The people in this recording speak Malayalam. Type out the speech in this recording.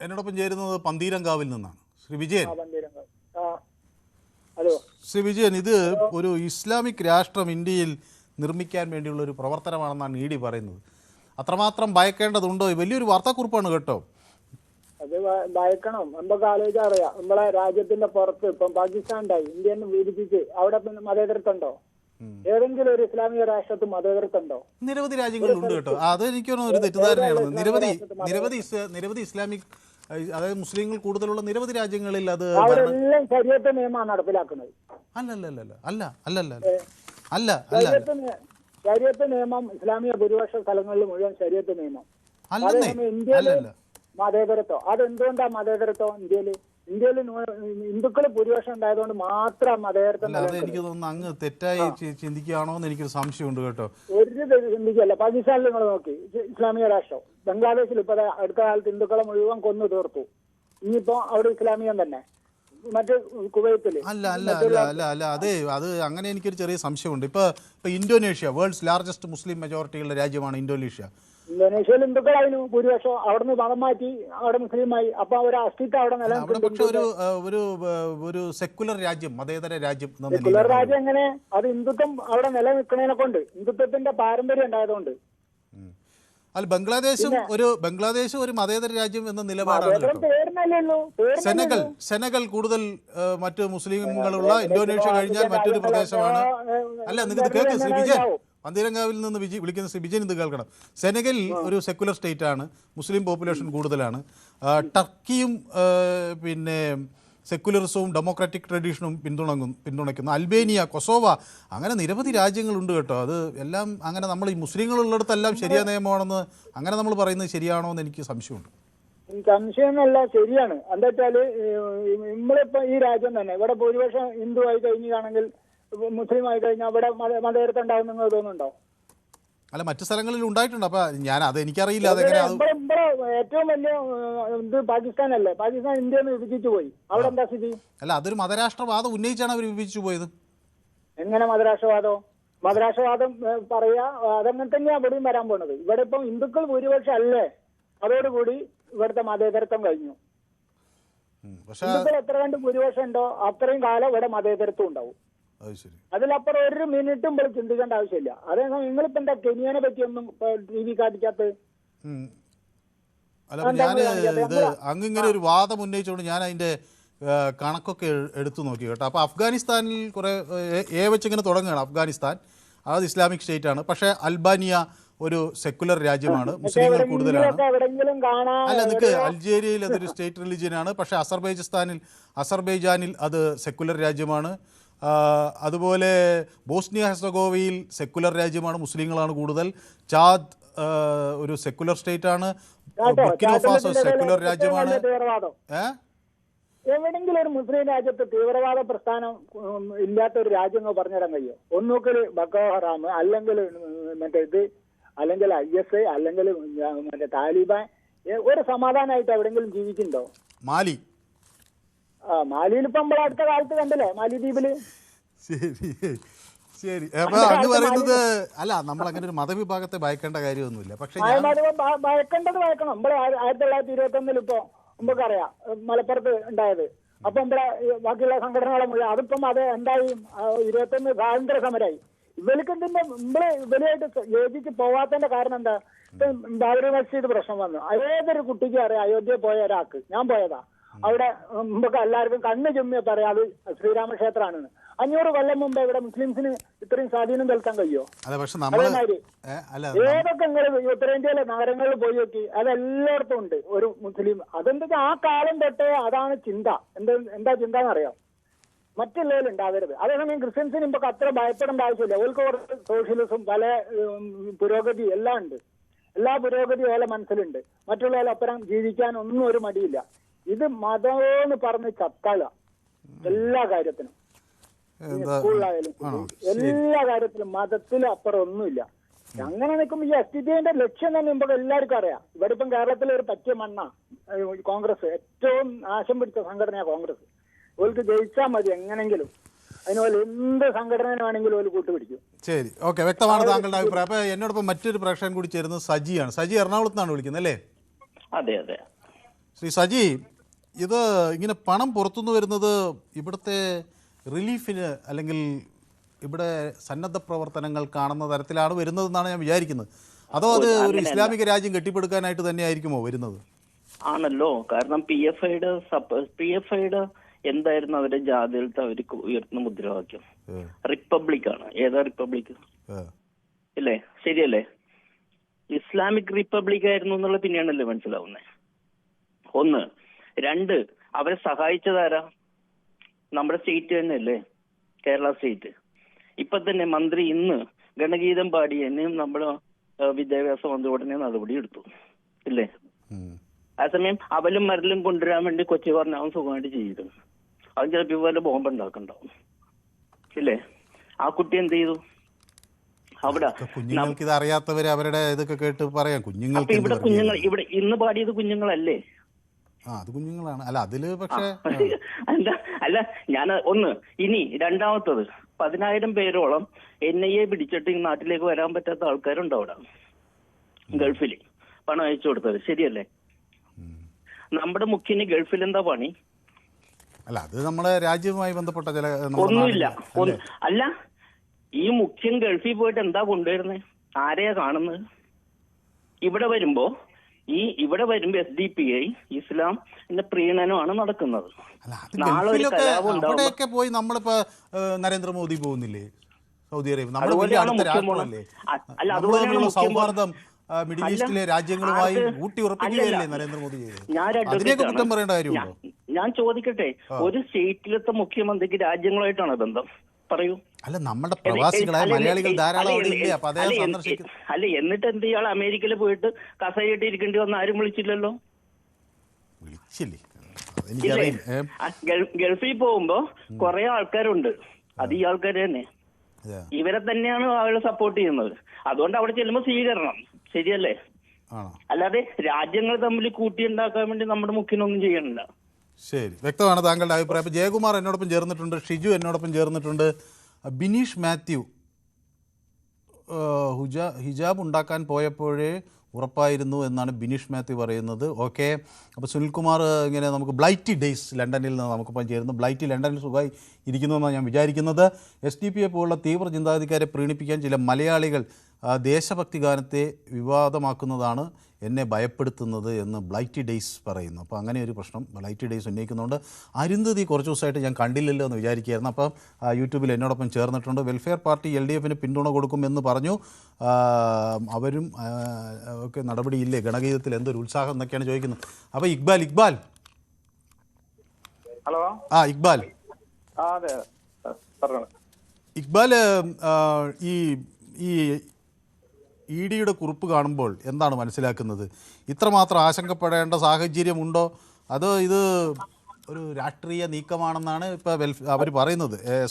എന്നോടൊപ്പം ചേരുന്നത് പന്തീരങ്കാവിൽ നിന്നാണ്. ശ്രീ വിജയൻ. ഹലോ. ശ്രീ വിജയൻ ഇത് ഒരു ഇസ്ലാമിക് രാഷ്ട്രം ഇന്ത്യയിൽ നിർമ്മിക്കാൻ വേണ്ടിയുള്ള ഒരു പ്രവർത്തനമാണെന്നാണ് ഇ ഡി പറയുന്നത്. അത്രമാത്രം ഭയക്കേണ്ടതുണ്ടോ? വലിയൊരു വാർത്താക്കുറിപ്പാണ് കേട്ടോ. അത് ഭയക്കണം. നമുക്ക് ആലോചിച്ചറിയാം നമ്മളെ രാജ്യത്തിന്റെ പുറത്ത് ഇപ്പം പാകിസ്ഥാൻ ഉണ്ടായി ഇന്ത്യൻ വിഭജിച്ച് അവിടെ മതേതരത്തുണ്ടോ ഏതെങ്കിലും ഒരു ഇസ്ലാമിക രാഷ്ട്രത്തിൽ മതേതരത്തുണ്ടോ നിരവധി രാജ്യങ്ങളുണ്ട് കേട്ടോ. അത് എനിക്ക് ഒരു തെറ്റിദ്ധാരണയാണ്. നിരവധി നിരവധി നിരവധി ഇസ്ലാമിക് അതായത് മുസ്ലിങ്ങൾ കൂടുതലുള്ള നിരവധി രാജ്യങ്ങളിൽ അത് ശരീരത്തെ നിയമമാണ് നടപ്പിലാക്കുന്നത്. അല്ലല്ലല്ല അല്ല അല്ലല്ല അല്ല അല്ല. ശരീരത്തെ നിയമം ഇസ്ലാമിക ഭൂരിപക്ഷ സ്ഥലങ്ങളിൽ മുഴുവൻ ശരീരത്തെ നിയമം. അതേസമയം ഇന്ത്യയിൽ മതേതരത്വം? അതെന്തുകൊണ്ടാണ് മതേതരത്വം ഇന്ത്യയിൽ ഇന്ത്യയിൽ ഹിന്ദുക്കൾ ഭൂരിപക്ഷം ഉണ്ടായതുകൊണ്ട് മാത്രം അല്ല അത് എനിക്ക് തോന്നുന്നു അങ്ങ് തെറ്റായി ചിന്തിക്കുകയാണോ എന്ന് എനിക്കൊരു സംശയമുണ്ട് കേട്ടോ. ഒരു ചിന്തിക്കല്ല പാകിസ്ഥാനിൽ നിങ്ങൾ നോക്കി ഇസ്ലാമിക രാഷ്ട്രം. ബംഗ്ലാദേശിൽ ഇപ്പൊ അടുത്ത കാലത്ത് ഹിന്ദുക്കളെ മുഴുവൻ കൊന്നു തീർത്തു. ഇനിയിപ്പോ അവിടെ ഇസ്ലാമിയം തന്നെ. അല്ല അല്ല അല്ല അല്ല അല്ല അതെ അത് അങ്ങനെ എനിക്കൊരു ചെറിയ സംശയമുണ്ട്. ഇപ്പോൾ ഇപ്പോൾ ഇന്തോനേഷ്യ വേൾഡ്സ് ലാർജസ്റ്റ് മുസ്ലിം മെജോറിറ്റിയുള്ള രാജ്യമാണ് ഇന്തോനേഷ്യ. ഇന്തോനേഷ്യയിൽ ഹിന്ദുക്കളായിരുന്നു ഭൂരിപക്ഷം. അവിടുന്ന് മതം മാറ്റി അവിടെ മുസ്ലിമായി. അപ്പൊ ഒരു അസ്തിത്വം അവിടെ ഒരു സെക്കുലർ രാജ്യം മതേതര രാജ്യം സെക്കുലർ രാജ്യം എങ്ങനെ? അത് ഹിന്ദുത്വം അവിടെ നിലനിൽക്കുന്നതിനെ കൊണ്ട് ഹിന്ദുത്വത്തിന്റെ പാരമ്പര്യം ഉണ്ടായതുകൊണ്ട്. അല്ല ബംഗ്ലാദേശും ഒരു ബംഗ്ലാദേശും ഒരു മതേതര രാജ്യം എന്ന നിലപാടാണ് സെനഗൽ സെനഗൽ കൂടുതൽ മറ്റു മുസ്ലിങ്ങളുള്ള ഇന്തോനേഷ്യ കഴിഞ്ഞാൽ മറ്റൊരു പ്രദേശമാണ്. അല്ല നിങ്ങൾക്ക് കേൾക്കും ശ്രീ വിജയൻ. പന്തീരങ്കാവിൽ നിന്ന് വിജി വിളിക്കുന്ന ശ്രീ വിജയൻ ഇത് കേൾക്കണം. സെനഗൽ ഒരു സെക്കുലർ സ്റ്റേറ്റ് ആണ് മുസ്ലിം പോപ്പുലേഷൻ കൂടുതലാണ്. ടർക്കിയും പിന്നെ സെക്കുലറിസവും ഡെമോക്രാറ്റിക് ട്രഡീഷനും പിന്തുണങ്ങും പിന്തുണയ്ക്കുന്നു. അൽബേനിയ കൊസോവ അങ്ങനെ നിരവധി രാജ്യങ്ങളുണ്ട് കേട്ടോ. അത് എല്ലാം അങ്ങനെ നമ്മൾ ഈ മുസ്ലിങ്ങളുള്ളിടത്തെല്ലാം ശരിയാ നിയമമാണെന്ന് അങ്ങനെ നമ്മൾ പറയുന്നത് ശരിയാണോ എന്ന് എനിക്ക് സംശയമുണ്ട്. സംശയമൊന്നുമല്ല ശരിയാണ്. എന്താ വെച്ചാൽ ഈ- നമ്മളിപ്പോ ഈ രാജ്യം തന്നെ. ഇവിടെ ഭൂരിപക്ഷം ഹിന്ദു ആയി കഴിഞ്ഞാണെങ്കിൽ മുസ്ലിം ആയി കഴിഞ്ഞാൽ അവിടെ മത- മതേതരത്വം ഉണ്ടാവും നിങ്ങൾ തോന്നുന്നുണ്ടോ? അല്ല മറ്റു സ്ഥലങ്ങളിൽ ഉണ്ടായിട്ടുണ്ട്. അപ്പൊ ഞാൻ അത് എനിക്കറിയില്ല. ഏറ്റവും വലിയ ഇത് പാകിസ്ഥാനല്ലേ? പാകിസ്ഥാൻ ഇന്ത്യ വിഭജിച്ചു പോയി. അവിടെ എന്താ സ്ഥിതി? അല്ല അതൊരു മതരാഷ്ട്രവാദം ഉന്നയിച്ചാണ് അവർ വിഭജിച്ചു പോയത്. എങ്ങനെ മതരാഷ്ട്രവാദം? മതരാഷ്ട്രവാദം പറയാ അതങ്ങനെ തന്നെയാ ഇവിടെയും വരാൻ പോണത്. ഇവിടെ ഇപ്പം ഹിന്ദുക്കൾ ഭൂരിപക്ഷം അല്ലേ അതോടുകൂടി ഇവിടുത്തെ മതേതരത്വം കഴിഞ്ഞു. ഹിന്ദുക്കൾ എത്ര കണ്ട് ഭൂരിപക്ഷം ഉണ്ടോ? അത്രയും കാലം ഇവിടെ മതേതരത്വം ഉണ്ടാവും. അതിലപ്പുറം ഒരു മിനിറ്റും പോലും ചിന്തിക്കേണ്ട ആവശ്യമില്ല. അതേസമയം നിങ്ങളിപ്പോ എന്താ കെനിയനെ പറ്റിയൊന്നും ടി വി കാണിക്കാത്ത. അല്ല ഞാൻ ഇത് ഒരു വാദം ഉന്നയിച്ചുകൊണ്ട് ഞാൻ അതിന്റെ കണക്കൊക്കെ എടുത്തു നോക്കി കേട്ടോ. അപ്പോൾ അഫ്ഗാനിസ്ഥാനിൽ കുറേ ഏ- വെച്ചിങ്ങനെ തുടങ്ങുകയാണ് അഫ്ഗാനിസ്ഥാൻ. അത് ഇസ്ലാമിക് സ്റ്റേറ്റ് ആണ്. പക്ഷേ അൽബാനിയ ഒരു സെക്കുലർ രാജ്യമാണ്. മുസ്ലിങ്ങൾ കൂടുതലാണ്. അല്ല നിൽക്ക് അൾജേരിയയിൽ അതൊരു സ്റ്റേറ്റ് റിലിജിയനാണ്. പക്ഷേ അസർബൈജസ്ഥാനിൽ അസർബൈജാനിൽ അത് സെക്കുലർ രാജ്യമാണ്. അതുപോലെ ബോസ്നിയ ഹെസഗോവയിൽ സെക്കുലർ രാജ്യമാണ് മുസ്ലിങ്ങളാണ് കൂടുതൽ. ചാദ് ഒരു സെക്കുലർ സ്റ്റേറ്റ് ആണ് സെക്കുലർ രാജ്യമാണ്. എവിടെങ്കിലും ഒരു മുസ്ലിം രാജ്യത്ത് തീവ്രവാദ പ്രസ്ഥാനം ഇല്ലാത്ത ഒരു രാജ്യം എന്ന് പറഞ്ഞിടാൻ കഴിയോ ഒന്നുകിൽ ബക്കോ ഹറാം അല്ലെങ്കിൽ മറ്റേ ഇത് അല്ലെങ്കിൽ ഐ എസ് ഐ അല്ലെങ്കിൽ മറ്റേ താലിബാൻ ഒരു സമാധാനമായിട്ട് എവിടെങ്കിലും ജീവിക്കുന്നുണ്ടോ? മാലി. ആ മാലിയിൽ ഇപ്പൊ നമ്മൾ അടുത്ത കാലത്ത് കണ്ടില്ലേ? മാലിദ്വീപിൽ ശരി ശരി. അപ്പൊ അന്ന് പറയുന്നത് അല്ല നമ്മൾ അങ്ങനെ ഒരു മതവിഭാഗത്തെ ഭയക്കേണ്ട കാര്യമൊന്നുമില്ല. പക്ഷെ ഭയക്കേണ്ടത് ഭയക്കണം. നമ്മൾ ആയിര- ആയിരത്തി തൊള്ളായിരത്തി ഇരുപത്തി ഒന്നിൽ ഇപ്പൊ നമുക്കറിയാം മലപ്പുറത്ത് ഉണ്ടായത്. അപ്പൊ നമ്മളെ ബാക്കിയുള്ള സംഘടനകളെ മുഴുവൻ അതിപ്പം അത് എന്തായി? ഇരുപത്തൊന്ന് സ്വാതന്ത്ര്യ സമരമായി ഇവർക്ക് എന്തിന്റെ നമ്മൾ ഇവരുമായിട്ട് യോജിച്ച് പോവാത്തതിന്റെ കാരണം എന്താ? ഇപ്പൊ ബാബരി മസ്ജിദ് പ്രശ്നം വന്നു. ഏതൊരു കുട്ടിക്കും അറിയാം അയോധ്യ പോയ ഒരാൾക്ക്. ഞാൻ പോയതാ. അവിടെ മുമ്പൊക്കെ എല്ലാവർക്കും കണ്ണ് ചുമ്മിയ അറിയാം അത് ശ്രീരാമക്ഷേത്രമാണെന്ന്. അഞ്ഞൂറ് കൊല്ലം മുമ്പ് ഇവിടെ മുസ്ലിംസിന് ഇത്രയും സ്വാധീനം ചെലുത്താൻ കഴിയോ? അതേമാതിരി. ഏതൊക്കെ നിങ്ങൾ ഉത്തരേന്ത്യയിലെ നഗരങ്ങളിൽ പോയി നോക്കി അതെല്ലായിടത്തും ഉണ്ട് ഒരു മുസ്ലിം. അതെന്താ ആ കാലം തൊട്ടേ അതാണ് ചിന്ത. എന്താ എന്താ ചിന്ത എന്നറിയാം മറ്റുള്ളവരിൽ ഉണ്ടാവരുത്. അതേസമയം ക്രിസ്ത്യൻസിന് ഇപ്പൊ അത്ര ഭയപ്പെടേണ്ട ആവശ്യമില്ല. അവർക്ക് കുറച്ച് സോഷ്യലിസം പല പുരോഗതി എല്ലാം ഉണ്ട്. എല്ലാ പുരോഗതി ഓലെ മനസ്സിലുണ്ട്. മറ്റുള്ളവരെ അപ്പുറം ജീവിക്കാൻ ഒന്നും ഒരു മടിയില്ല. ഇത് മതമെന്ന് പറഞ്ഞ് ചത്താല എല്ലാ കാര്യത്തിനും. എന്താ? സ്കൂളിലായാലും എല്ലാ കാര്യത്തിലും മതത്തിലും അപ്പുറം ഒന്നുമില്ല. അങ്ങനെ നിൽക്കുമ്പോൾ ഈ എസ് ടി പിന്റെ ലക്ഷ്യം തന്നെ നമുക്ക് എല്ലാവർക്കും അറിയാം. ഇവിടെ ഇപ്പം കേരളത്തിലെ ഒരു പറ്റിയ മണ്ണ. കോൺഗ്രസ്. ഏറ്റവും നാശം പിടിച്ച സംഘടനയാണ് കോൺഗ്രസ്. ഓൽക്ക് ജയിച്ചാൽ മതി എങ്ങനെങ്കിലും. എന്ത് സംഘടന വേണമെങ്കിലും ഓൽ കൂട്ടുപിടിക്കും. ശരി. ഓക്കെ വ്യക്തമാണ് താങ്കളുടെ അഭിപ്രായം. അപ്പൊ എന്നോടൊപ്പം മറ്റൊരു പ്രേക്ഷകൻ കൂടി ചേരുന്നത് സജിയാണ്. സജി എറണാകുളത്ത് നിന്നാണ് വിളിക്കുന്നത് അല്ലേ? അതെ അതെ. ശ്രീ സജി ഇത് ഇങ്ങനെ പണം പുറത്തുനിന്ന് വരുന്നത് ഇവിടുത്തെ റിലീഫിന് അല്ലെങ്കിൽ ഇവിടെ സന്നദ്ധ പ്രവർത്തനങ്ങൾ കാണുന്ന തരത്തിലാണ് വരുന്നതെന്നാണ് ഞാൻ വിചാരിക്കുന്നത്. അതോ അത് ഒരു ഇസ്ലാമിക രാജ്യം കെട്ടിപ്പടുക്കാനായിട്ട് തന്നെയായിരിക്കുമോ വരുന്നത്? ആണല്ലോ. കാരണം പി എഫ് ഐയുടെ പി എഫ് ഐയുടെ എന്തായിരുന്നു അവരുടെ ജാതിയിലത്തെ അവർക്ക് ഉയർത്തുന്ന മുദ്രാവാക്യം? റിപ്പബ്ലിക് ആണ് ഏതാ റിപ്പബ്ലിക്. ഇല്ലേ? ശരിയല്ലേ? ഇസ്ലാമിക് റിപ്പബ്ലിക് ആയിരുന്നു എന്നുള്ള പിന്നെയാണല്ലേ മനസ്സിലാവുന്നത് ഒന്ന് രണ്ട് അവരെ സഹായിച്ചതാരാ നമ്മുടെ സ്റ്റേറ്റ് തന്നെയല്ലേ? കേരള സ്റ്റേറ്റ് ഇപ്പൊ തന്നെ മന്ത്രി ഇന്ന് ഗണഗീതം പാടി എന്നെയും നമ്മുടെ വിദ്യാഭ്യാസ മന്ത്രി ഉടനെ നടപടി എടുത്തു. ഇല്ലേ. അതേസമയം അവലും മരലും കൊണ്ടുവരാൻ വേണ്ടി കൊച്ചി പറഞ്ഞാവും സുഖമായിട്ട് ചെയ്തു അവൻ ചിലപ്പോൾ ഇതുപോലെ ബോംബ് ഉണ്ടാക്കണ്ടാവും ഇല്ലേ? ആ കുട്ടി എന്ത് ചെയ്തു? അവിടെ കുഞ്ഞുങ്ങൾക്ക് ഇത് അറിയാത്തവര് അവരുടെ ഇതൊക്കെ കേട്ട് പറയാം. കുഞ്ഞുങ്ങൾ കുഞ്ഞുങ്ങൾക്ക് ഇവിടെ കുഞ്ഞുങ്ങൾ ഇവിടെ ഇന്ന് പാടിയത് കുഞ്ഞുങ്ങളല്ലേ? അത് കുഞ്ഞുങ്ങളാണ്. അല്ല അതിൽ പക്ഷേ അല്ല അല്ല ഞാൻ ഒന്ന് ഇനി രണ്ടാമത്തത് പതിനായിരം പേരോളം എൻ ഐ എ പിടിച്ചിട്ട് ഈ നാട്ടിലേക്ക് വരാൻ പറ്റാത്ത ആൾക്കാരുണ്ട് അവിടെ? ഗൾഫിൽ പണം അയച്ചു കൊടുത്തത് ശരിയല്ലേ? നമ്മുടെ മുഖ്യന് ഗൾഫിൽ എന്താ പണി? അല്ല അത് നമ്മുടെ രാജ്യവുമായി ബന്ധപ്പെട്ട ചില ഒന്നുമില്ല. അല്ല? ഈ മുഖ്യൻ ഗൾഫിൽ പോയിട്ട് എന്താ കൊണ്ടുവരുന്നത് ആരെയാ കാണുന്നത്? ഇവിടെ വരുമ്പോ ഈ ഇവിടെ വരുമ്പോ എസ് ഡി പി ഐ ഇസ്ലാം പ്രീണനമാണ് നടക്കുന്നത്. അവിടെയൊക്കെ പോയി നമ്മളിപ്പോ നരേന്ദ്രമോദി പോകുന്നില്ലേ? Saudi Arabia. നമ്മൾ വലിയ അടുത്ത രാഷ്ട്രമല്ലേ നമ്മൾ സൗഹാർദ്ദം മിഡിൽ ഈസ്റ്റിലെ രാജ്യങ്ങളുമായി ഊട്ടി ഉറപ്പിക്കുകയല്ലേ. നരേന്ദ്രമോദി അതിനെയൊക്കെ കുറ്റം. പറയേണ്ട കാര്യമുണ്ടോ? ഞാൻ ചോദിക്കട്ടെ ഒരു സ്റ്റേറ്റിലത്തെ മുഖ്യമന്ത്രിക്ക് രാജ്യങ്ങളുമായിട്ടാണ് ബന്ധം. പറയൂ. അല്ല നമ്മുടെ പ്രവാസികളായ മലയാളികൾ ധാരാളം അല്ല, എന്നിട്ട് എന്ത് ഇയാൾ അമേരിക്കയിൽ പോയിട്ട് കസയിട്ട് ഇരിക്കേണ്ടി വന്ന ആരും വിളിച്ചില്ലല്ലോ? വിളിച്ചില്ലേ? ഗൾഫിൽ പോകുമ്പോ കുറെ ആൾക്കാരുണ്ട്. അത് ഈ ആൾക്കാർ തന്നെ. ഇവരെ തന്നെയാണ് അവരെ സപ്പോർട്ട് ചെയ്യുന്നത്. അതുകൊണ്ട് അവിടെ ചെല്ലുമ്പോൾ സ്വീകരണം. ശരിയല്ലേ? അല്ലാതെ രാജ്യങ്ങൾ തമ്മിൽ കൂട്ടിയുണ്ടാക്കാൻ വേണ്ടി നമ്മുടെ മുഖ്യനൊന്നും ചെയ്യണില്ല. ശരി. വ്യക്തമാണ് താങ്കളുടെ അഭിപ്രായം. അപ്പോൾ ജയകുമാർ എന്നോടൊപ്പം ചേർന്നിട്ടുണ്ട് ഷിജു എന്നോടൊപ്പം ചേർന്നിട്ടുണ്ട്. ബിനീഷ് മാത്യു ഹുജ ഹിജാബ് ഉണ്ടാക്കാൻ പോയപ്പോഴേ ഉറപ്പായിരുന്നു എന്നാണ് ബിനീഷ് മാത്യു പറയുന്നത്. ഓക്കെ. അപ്പോൾ സുനിൽകുമാർ ഇങ്ങനെ നമുക്ക് ബ്ലൈറ്റി ഡേയ്സ് ലണ്ടനിൽ നിന്ന് നമുക്കിപ്പം ചേരുന്നു. ബ്ലൈറ്റി ലണ്ടനിൽ സുഖമായി ഇരിക്കുന്നു എന്നാണ് ഞാൻ വിചാരിക്കുന്നത്. എസ് ഡി പി എ പോലുള്ള തീവ്ര ചിന്താഗതിക്കാരെ പ്രീണിപ്പിക്കാൻ ചില മലയാളികൾ ദേശഭക്തി ഗാനത്തെ വിവാദമാക്കുന്നതാണ് എന്നെ ഭയപ്പെടുത്തുന്നത് എന്ന് ബ്ലൈറ്റി ഡേയ്സ് പറയുന്നു. അപ്പോൾ അങ്ങനെ ഒരു പ്രശ്നം ബ്ലൈറ്റി ഡേയ്സ് ഉന്നയിക്കുന്നുണ്ട്. അരുന്ധതി കുറച്ച് ദിവസമായിട്ട് ഞാൻ കണ്ടില്ലല്ലോ എന്ന് വിചാരിക്കുകയായിരുന്നു. അപ്പം യൂട്യൂബിൽ എന്നോടൊപ്പം ചേർന്നിട്ടുണ്ട്. വെൽഫെയർ പാർട്ടി എൽ ഡി എഫിന് പിന്തുണ കൊടുക്കുമെന്ന് പറഞ്ഞു. അവരും ഒക്കെ നടപടിയില്ലേ? ഗണഗീതത്തിൽ എന്തൊരു ഉത്സാഹം എന്നൊക്കെയാണ് ചോദിക്കുന്നത്. അപ്പോൾ ഇക്ബാൽ ഇക്ബാൽ. ഹലോ? ആ ഇക്ബാൽ. ഇക്ബാൽ ഈ ഈ ഇ ഡിയുടെ കുറിപ്പ് കാണുമ്പോൾ എന്താണ് മനസ്സിലാക്കുന്നത്? ഇത്രമാത്രം ആശങ്കപ്പെടേണ്ട സാഹചര്യമുണ്ടോ? അതോ ഇത് ഒരു രാഷ്ട്രീയ നീക്കമാണെന്നാണ് ഇപ്പോൾ അവർ പറയുന്നത്?